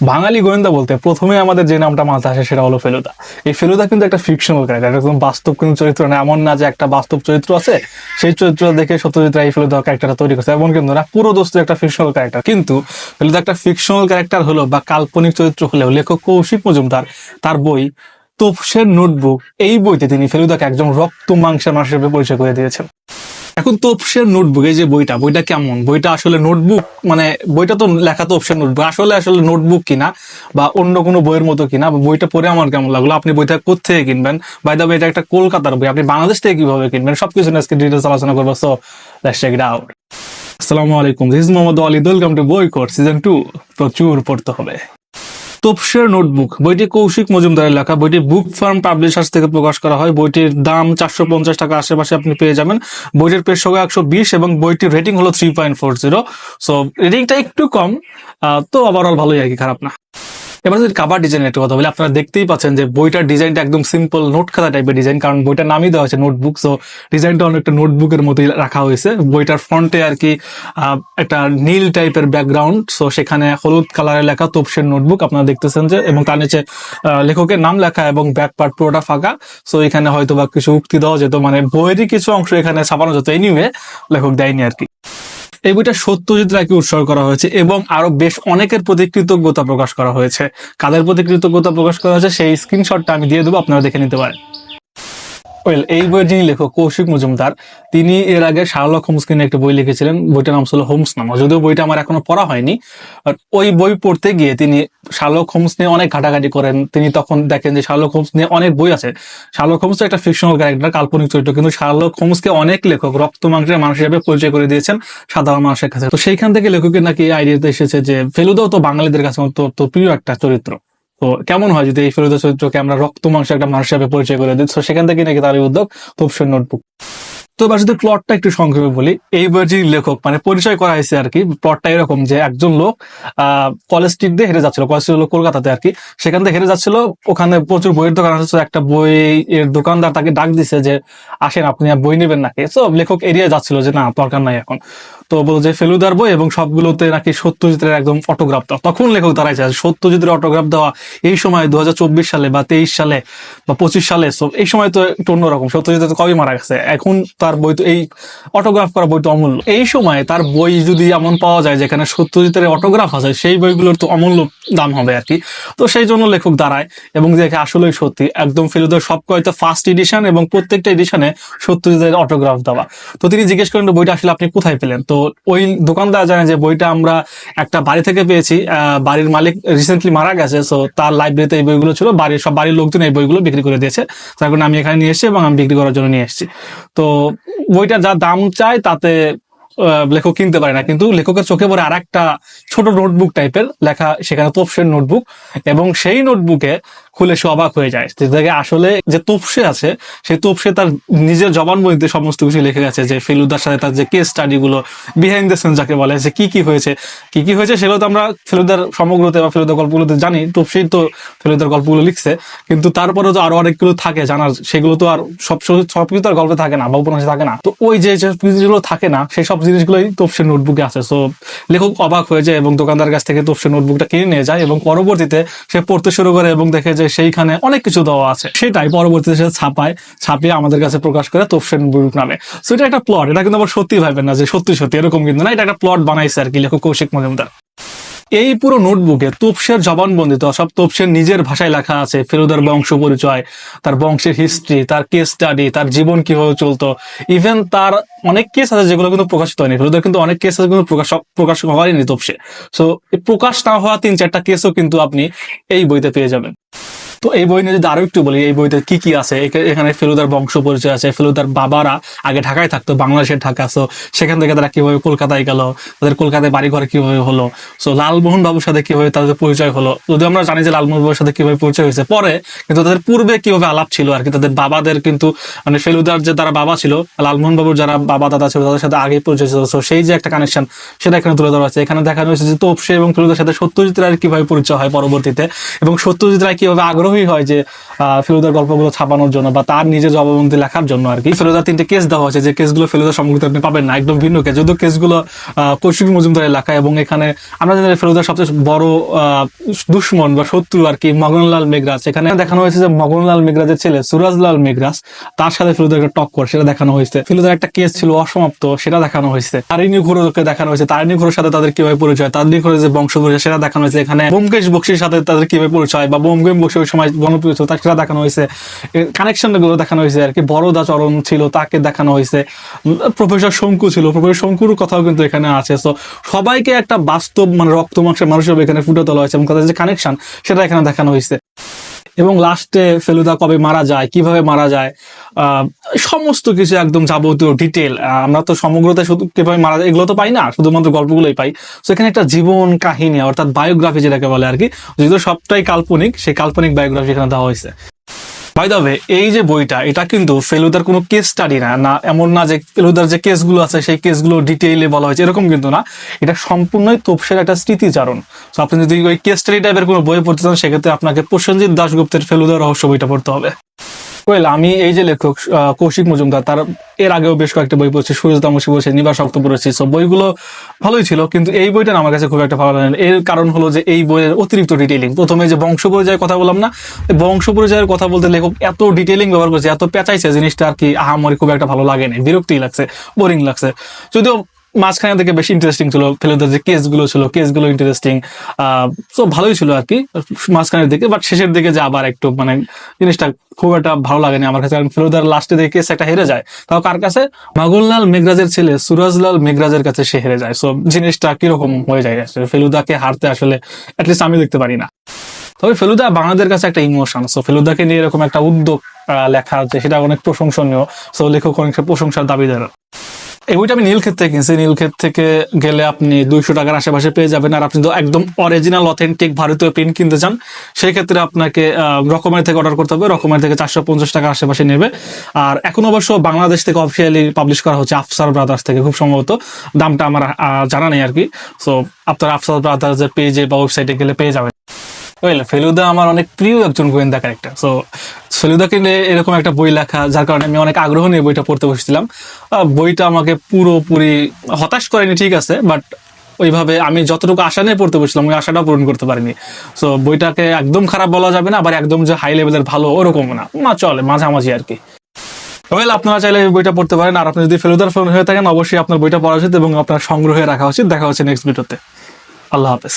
বাঙালি গোয়েন্দা বলতে প্রথমে আমাদের যে নামটা মাথায় আসে সেটা হলো ফেলুদা। এই ফেলুদা কিন্তু একটা ফিকশনাল ক্যারেক্টার একদম বাস্তব কোনো চরিত্র না, এমন না যে একটা বাস্তব চরিত্র আছে, সেই চরিত্র দেখে সত্যজিৎ রায় ফেলুদা ক্যারেক্টারটা তৈরি করছে, এমন কিন্তু না, পুরো দোস্ত একটা ফিকশনাল ক্যারেক্টার কিন্তু ফেলুদা একটা ফিকশনাল ক্যারেক্টার হলো বা কাল্পনিক চরিত্র হলেও লেখক কৌশিক মজুমদার, তার বই তোপসের নোটবুক, এই বইতে তিনি ফেলুদাকে একজন রক্ত মাংসের মানুষ হিসেবে পরিচয় করে দিয়েছেন। এখন তোপসের নোটবুক, এই যে বইটা বইটা কেমন? বইটা আসলে নোটবুক মানে বইটা তো লেখা তোপসের নোটবুক, আসলে আসলে নোটবুক কিনা বা অন্য কোনো বইয়ের মতো কিনা, বা বইটা পড়ে আমার কেমন লাগল? আপনি বইটা কোথেকে কিনবেন? বাই দ্য এটা একটা কলকাতার বই, আপনি বাংলাদেশ থেকে কীভাবে কিনবেন? সবকিছু আজকে ডিটেলস আলোচনা করব so let's check it out আসসালামু আলাইকুম this Mohammad Walid welcome to বই কোর্স সিজন টু প্রচুর পড়তে হবে। তোপসের নোটবুক। বইটি কৌশিক মজুমদারের লেখা। বইটি বুক ফার্ম পাবলিশার্স থেকে প্রকাশ করা হয়। বইটির দাম চারশো পঞ্চাশ টাকা আশেপাশে আপনি পেয়ে যাবেন। বইটির পেশ সংখ্যা একশো বিশ এবং বইটির রেটিং হলো three point four zero so রেটিংটা একটু কম। তো ওভারঅল ভালোই আর কি, খারাপ না। এবার যদি কাভার ডিজাইনের একটু কথা বলি, আপনারা দেখতেই পাচ্ছেন যে বইটার ডিজাইনটা একদম সিম্পল নোট খাতা টাইপের ডিজাইন কারণ বইটার নামই দেওয়া হয়েছে নোটবুক সো ডিজাইনটা অনেকটা নোটবুকের মতোই রাখা হয়েছে। বইটার ফ্রন্টে আর কি একটা নীল টাইপের ব্যাকগ্রাউন্ড সো সেখানে হলুদ কালারের লেখা তোপসের নোটবুক আপনারা দেখতেছেন যে, এবং তার নিচে লেখকের নাম লেখা এবং ব্যাক পার্ট পুরোটা ফাঁকা সো এখানে হয়তো বা কিছু উক্তি দেওয়া যেত মানে বইয়েরই কিছু অংশ এখানে ছাপানো যেত। এনিওয়ে লেখক দেয়নি আর কি এই বইটা সত্যজিৎ রায়কে উৎসর্গ করা হয়েছে এবং আরও বেশ অনেকের প্রতি কৃতজ্ঞতা প্রকাশ করা হয়েছে। কাদের প্রতি কৃতজ্ঞতা প্রকাশ করা হয়েছে সেই স্ক্রিনশটটা আমি দিয়ে দেবো, আপনারা দেখে নিতে পারেন। ওয়েল এই বইয়ের যিনি লেখক কৌশিক মজুমদার, তিনি এর আগে শার্লক হোমসকে নিয়ে একটা বই লিখেছিলেন, বইটার নাম ছিল হোমস নামা। যদিও বইটা আমার এখনও পড়া হয়নি ওই বই পড়তে গিয়ে তিনি শার্লক হোমস নিয়ে অনেক ঘাটাঘাটি করেন। তিনি তখন দেখেন যে শার্লক হোমস নিয়ে অনেক বই আছে। শার্লক হোমস একটা ফিকশনাল ক্যারেক্টার কাল্পনিক চরিত্র, কিন্তু শার্লক হোমসকে অনেক লেখক রক্ত মাংসের মানুষ হিসেবে পরিচয় করে দিয়েছেন সাধারণ মানুষের কাছে। তো সেইখান থেকে লেখকের নাকি আইডিয়াতে এসেছে যে ফেলুদাও তো বাঙালিদের কাছে তো তো প্রিয় একটা চরিত্র। তো কেমন হয় যদি এই ফেলুদা চরিত্রকে আমরা রক্ত মাংস একটা মানুষ হিসেবে পরিচয় করে দিই? তো সেখান থেকে নাকি তার উদ্যোগ তোপসের নোটবুক। তো এবার যদি প্লটটা একটু সংক্ষেপে বলি, এই বইয়ের যিনি লেখক মানে পরিচয় করা হয়েছে আর কি প্লটটা এরকম যে একজন লোক কলেজ স্ট্রিট দিয়ে হেরে যাচ্ছিল কলেজ স্ট্রিট কলকাতাতে আর কি। সেখান থেকে হেরে যাচ্ছিল, ওখানে প্রচুর বইয়ের দোকান আছে একটা বই এর দোকানদার তাকে ডাক দিছে যে, আসেন, আপনি বই নেবেন নাকি? তো লেখক এড়িয়ে যাচ্ছিল যে, না, দরকার নাই এখন। তো বলল যে ফেলুদার বই এবং সবগুলোতে নাকি সত্যজিতের একদম অটোগ্রাফ দেওয়া। তখন লেখক দাঁড়াইছে আর সত্যজিতের অটোগ্রাফ দেওয়া এই সময় দু হাজার চব্বিশ সালে বা তেইশ সালে বা পঁচিশ সালে এই সময় তো একটু অন্যরকম। সত্যজিৎ তো কবি মারা গেছে। এখন তার বই তো, এই অটোগ্রাফ করা বই তো অমূল্য। এই সময় তার বই যদি এমন পাওয়া যায় যেখানে সত্যজিতের অটোগ্রাফ আছে, সেই বইগুলোর তো অমূল্য দাম হবে আর কি। তো সেই জন্য লেখক দাঁড়ায় এবং দেখে আসলেই সত্যি, একদম ফেলুদার সব কয়টা ফার্স্ট এডিশন এবং প্রত্যেকটা এডিশনে সত্যজিতের অটোগ্রাফ দেওয়া। তো তিনি জিজ্ঞেস করেন, বইটা আসলে আপনি কোথায় পেলেন? তো ওই দোকানদার জানে যে বইটা আমরা একটা বাড়ি থেকে পেয়েছি বাড়ির মালিক রিসেন্টলি মারা গেছে সো তার লাইব্রেরিতে এই বইগুলো ছিল, বাড়ির সব বাড়ির লোকজন এই বইগুলো বিক্রি করে দিয়েছে। তার কারণে আমি এখানে নিয়ে এসেছি এবং আমি বিক্রি করার জন্য নিয়ে এসেছি। তো বইটার যা দাম চায় তাতে লেখক কিনতে পারে না, কিন্তু লেখকের চোখে পড়ে আর একটা ছোট নোটবুক টাইপের লেখা, সেখানে তোপসের নোটবুক এবং সেই নোটবুকে খুলে সে অবাক হয়ে যায়। দেখে আসলে যে তোপসে আছে সেই তোপসে তার নিজের জবানবন্দিতে সমস্ত কিছু লিখে গেছে যে ফেলুদার সাথে তার যে কেস স্টাডি গুলো বিহাইন্ড দ্য সিন যাকে বলে, যে কি কি হয়েছে, কি কি হয়েছে সেগুলো তো আমরা ফেলুদার সমগ্রতে বা ফেলুদার গল্পগুলোতে জানি, তোপসেই তো ফেলুদার গল্পগুলো লিখছে। কিন্তু তারপরেও তো আরও অনেকগুলো থাকে জানার, সেগুলো তো আর সব সব কিছু তো আর গল্পে থাকে না, বা উপন্যাসে থাকে না। তো ওই যে জিনিসগুলো থাকে না, সেই সব জিনিসগুলোই তোপসের নোটবুকে আছে। সো লেখক অবাক হয়ে যায় এবং দোকানদার কাছ থেকে তোপসের নোটবুকটা কিনে নিয়ে যায় এবং পরবর্তীতে সে পড়তে শুরু করে এবং দেখে যে সেইখানে অনেক কিছু দেওয়া আছে। সেটাই পরবর্তীতে সে ছাপায়, ছাপিয়ে আমাদের কাছে প্রকাশ করে তোপসের নোটবুক নামে। সো এটা একটা প্লট এটা কিন্তু আবার সত্যি ভাবেন না যে সত্যি সত্যি, এরকম কিন্তু না, এটা একটা প্লট বানাইছে আর কি লেখক কৌশিক মজুমদার। এই পুরো নোটবুকে তোপসের জবানবন্দিত, সব তোপসের নিজের ভাষায় লেখা আছে, ফেলুদার বংশ পরিচয়, তার বংশের হিস্ট্রি তার কেস স্টাডি তার জীবন কীভাবে চলতো ইভেন তার অনেক কেস আছে যেগুলো কিন্তু প্রকাশিত হয়নি, ফেলুদার কিন্তু অনেক কেস আছে কিন্তু প্রকাশ প্রকাশ হয়নি তোপসে সো প্রকাশ না হওয়া তিন চারটা কেসও কিন্তু আপনি এই বইতে পেয়ে যাবেন। তো এই বই নিয়ে যদি আরও একটু বলি, এই বইতে কি কি আছে? এখানে ফেলুদার বংশ পরিচয় আছে, ফেলুদার বাবারা আগে ঢাকায় থাকতো, বাংলাদেশের ঢাকা। সো সেখান থেকে তারা কীভাবে কলকাতায় গেল, তাদের কলকাতায় বাড়ি ঘরে কীভাবে হলো? সো লালমোহন বাবুর সাথে কীভাবে তাদের পরিচয় হলো? যদি আমরা জানি যে লালমোহন বাবুর সাথে কীভাবে পরিচয় হয়েছে, পরে কিন্তু তাদের পূর্বে কীভাবে আলাপ ছিল আর কি, তাদের বাবাদের কিন্তু মানে ফেলুদার যে তারা বাবা ছিল, লালমোহন বাবুর যারা বাবা দাদা ছিল, তাদের সাথে আগে পরিচয় ছিল। সো সেই যে একটা কানেকশন সেটা এখানে তুলে ধরা হয়েছে। এখানে দেখানো হয়েছে যে তোপসে এবং ফেলুদার সাথে সত্যজিৎ রায়ের কীভাবে পরিচয় হয় পরবর্তীতে, এবং সত্যজিৎ রায় কীভাবে আগ্রহ আগ্রহী হয় যে ফেলুদার গল্পগুলো ছাপানোর জন্য বা তার নিজের জবাবন্দি লেখার জন্য আর কি। ফেলুদার তিনটে কেস দেওয়া হয়েছে, যে কেসগুলো ফেলুদার সম্পর্কে আপনি পাবেন না, একদম ভিন্ন কেস যদিও কেসগুলো কৌশিক মজুমদারের লেখা এবং এখানে আমরা জানি ফেলুদার সবচেয়ে বড় দুশ্মন বা শত্রু আর কি মগনলাল মেঘরাজ। এখানে দেখানো হয়েছে যে মগনলাল মেঘরাজের ছেলে সুরাজলাল মেঘরাজ, তার সাথে ফেলুদার একটা টক্কর, সেটা দেখানো হয়েছে। ফেলুদার একটা কেস ছিল অসমাপ্ত, সেটা দেখানো হয়েছে। তারিণী ঘোরকে দেখানো হয়েছে। তারিণী ঘোরের সাথে তাদের কীভাবে পরিচয়? তারিণী ঘোরের যে বংশ পরিচয় সেটা দেখানো হয়েছে। এখানে বোমকেশ বক্সির সাথে তাদের কীভাবে পরিচয়? বা বোমকেশ বক্সি ওই সময় জনপ্রিয় ছিল, তাকে দেখানো হয়েছে। কানেকশনগুলো দেখানো হয়েছে আর কি। বড়দা চরণ ছিল, তাকে দেখানো হয়েছে। প্রফেসর শঙ্কু ছিল। প্রফেসর শঙ্কুর কথাও কিন্তু এখানে আছে। সো সবাইকে একটা বাস্তব মানে রক্ত মাংসের মানুষ এখানে ফুটে তোলা হয়েছে এবং তাদের যে কানেকশন সেটা এখানে দেখানো হয়েছে। এবং লাস্টে ফেলুদা কবে মারা যায়, কীভাবে মারা যায় সমস্ত কিছু একদম যাবতীয় ডিটেল আমরা তো সমগ্রতা শুধু কীভাবে মারা যায়, এগুলো তো পাই না, শুধুমাত্র গল্পগুলোই পাই। তো এখানে একটা জীবন কাহিনী, অর্থাৎ বায়োগ্রাফি যেটাকে বলে আর কি, যেহেতু সবটাই কাল্পনিক, সেই কাল্পনিক বায়োগ্রাফি এখানে দেওয়া হয়েছে। বাই দ্য এই যে বইটা, এটা কিন্তু ফেলুদার কোনো কেস স্টাডি না না এমন না যে ফেলুদার যে কেসগুলো আছে, সেই কেসগুলো ডিটেইলে বলা হয়েছে, এরকম কিন্তু না। এটা সম্পূর্ণই তোপসের একটা স্মৃতিচারণ। তো আপনি যদি ওই কেস স্টাডি টাইপের কোনো বই পড়তে চান, সেক্ষেত্রে আপনাকে প্রসেনজিৎ দাসগুপ্তের ফেলুদার রহস্য বইটা পড়তে হবে। ওয়েল আমি এই যে লেখক কৌশিক মজুমদার, তার এর আগেও বেশ কয়েকটা বই পড়ছি সূর্য তামসী পড়ছি, নিবাস শক্ত পড়েছি সো বইগুলো ভালোই ছিল, কিন্তু এই বইটা আমার কাছে খুব একটা ভালো লাগে এর কারণ হলো যে এই বইয়ের অতিরিক্ত ডিটেলিং প্রথমে যে বংশ পরিচয়ের কথা বললাম না বংশ পরিচয়ের কথা বলতে লেখক এত ডিটেলিং ব্যবহার করছে, এত পেঁচাইছে জিনিসটা আর কি, আহামরি খুব একটা ভালো লাগেনি বিরক্তি লাগছে বোরিং লাগছে। যদিও মাঝখানে থেকে বেশি ইন্টারেস্টিং ছিল ফেলুদার যে কেসগুলো ছিল কেসগুলো ইন্টারেস্টিং তো ভালোই ছিল আর কি, মাঝখানের দিকে বাট শেষের দিকে যে আবার একটু মানে জিনিসটা খুব একটা ভালো লাগেনি আমার কাছে, কারণ ফেলুদার লাস্টে দিকে কেস একটা হেরে যায়, তাও কার কাছে? মাগুললাল মেঘরাজের ছেলে, সুরাজলাল মেঘরাজের কাছে সে হেরে যায় সো জিনিসটা কীরকম হয়ে যায় ফেলুদাকে হারতে আসলে অ্যাটলিস্ট আমি দেখতে পারি না। তবে ফেলুদা বাংলাদেশের কাছে একটা ইমোশন সো ফেলুদাকে নিয়ে এরকম একটা উদ্যোগ লেখা হচ্ছে সেটা অনেক প্রশংসনীয় সো লেখক অনেক প্রশংসার দাবিদার। এই বইটা আমি নীলক্ষেত থেকে কিনছি। নীলক্ষেত থেকে গেলে আপনি দুইশো টাকার আশেপাশে পেয়ে যাবেন। আর আপনি একদম অরিজিনাল অথেন্টিক ভারতীয় প্রিন্ট কিনতে চান, সেই ক্ষেত্রে আপনাকে রকমের থেকে অর্ডার করতে হবে। রকমের থেকে চারশো পঞ্চাশ টাকার আশেপাশে নেবে। আর এখন অবশ্য বাংলাদেশ থেকে অফিসিয়ালি পাবলিশ করা হচ্ছে আফসার ব্রাদার্স থেকে, খুব সম্ভবত। দামটা আমার জানা নেই আর কি। সো আপনার আফসার ব্রাদার্স এর পেজে বা ওয়েবসাইটে গেলে পেয়ে যাবেন। ওয়েল ফেলুদা আমার অনেক প্রিয় একজন গোয়েন্দা ক্যারেক্টার সো ফেলুদাকে নিয়ে এরকম একটা বই লেখা, যার কারণে আমি অনেক আগ্রহ নিয়ে বইটা পড়তে বসেছিলাম। বইটা আমাকে পুরোপুরি হতাশ করেনি, ঠিক আছে বাট ওইভাবে আমি যতটুকু আশা নিয়ে পড়তে বসছিলাম, ওই আশাটাও পূরণ করতে পারিনি। সো বইটাকে একদম খারাপ বলা যাবে না, আবার একদম যে হাই লেভেলের ভালো, ওরকম না। মা চলে, মাঝামাঝি আর কি। ওয়েল আপনারা চাইলে এই বইটা পড়তে পারেন, আর আপনি যদি ফেলুদার ফোন হয়ে থাকেন, অবশ্যই আপনার বইটা পড়া উচিত এবং আপনার সংগ্রহে রাখা উচিত। দেখা হচ্ছে নেক্সট ভিডিওতে আল্লাহ হাফেজ।